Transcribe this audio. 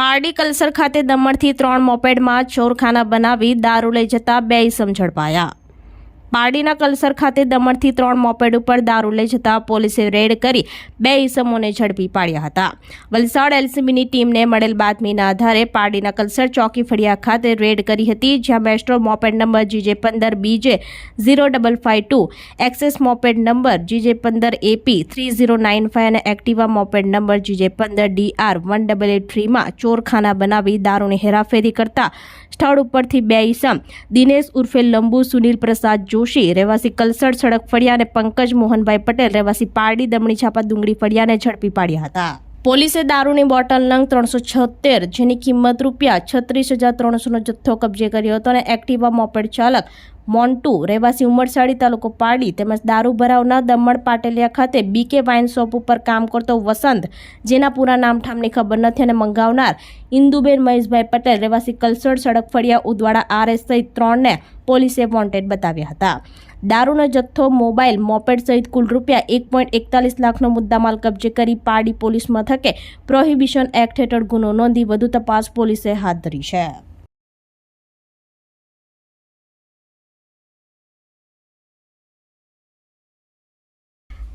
પારડી કલસર ખાતે દમણથી ત્રણ મોપેડમાં ચોરખાના બનાવી દારૂ લઈ જતા બે ઇસમ ઝડપાયા. પારડીના કલસર ખાતે દમણથી ત્રણ મોપેડ ઉપર દારૂ લઈ જતા પોલીસે રેડ કરી બે ઇસમોને ઝડપી પાડ્યા હતા. વલસાડ એલસીબીની ટીમને મળેલ બાતમીના આધારે પારડીના કલસર ચોકી ફળિયા ખાતે રેડ કરી હતી, જ્યાં મેસ્ટ્રો મોપેડ નંબર જીજે પંદર BJ zero double five two, access moped number GJ પંદર AP, three zero nine five અને એક્ટિવા મોપેડ નંબર જીજે પંદર ડીઆર વન ડબલ એટ થ્રીમાં ચોરખાના બનાવી દારૂની હેરાફેરી કરતા સ્થળ ઉપરથી બે ઈસમ, દિનેશ ઉર્ફે લંબુ, સુનિલ પ્રસાદ જોશી, રહેવાસી કલસડ, સડક ફળિયા અને પંકજ મોહનભાઈ પટેલ, રહેવાસી પારડી, દમણી છાપા ડુંગળી ફળિયાને ઝડપી પાડ્યા હતા. પોલીસે દારૂની બોટલ નંગ ત્રણસો છોતેર, જેની કિંમત રૂપિયા છત્રીસ હજાર ત્રણસોનો જથ્થો કબજે કર્યો હતો અને એક્ટિવા મોપેડ ચાલક મોન્ટુ, રહેવાસી ઉમરસાડી તાલુકો પારડી તેમજ દારૂ ભરાવના દમણ પાટેલિયા ખાતે બીકે વાઇન શોપ ઉપર કામ કરતો વસંત, જેના પૂરા નામઠામની ખબર નથી અને મંગાવનાર ઇન્દુબેન મહેશભાઈ પટેલ, રહેવાસી કલસડ સડક ફળિયા ઉદવાડા, આરએસ સહિત ત્રણને પોલીસે વોન્ટેડ બતાવ્યા હતા. દારૂનો જથ્થો, મોબાઈલ, મોપેડ સહિત કુલ રૂપિયા એક પોઈન્ટ એકતાલીસ લાખનો મુદ્દામાલ કબજે કરી પારડી પોલીસ મથકે પ્રોહિબિશન એક્ટ હેઠળ ગુનો નોંધી વધુ તપાસ પોલીસે હાથ ધરી છે.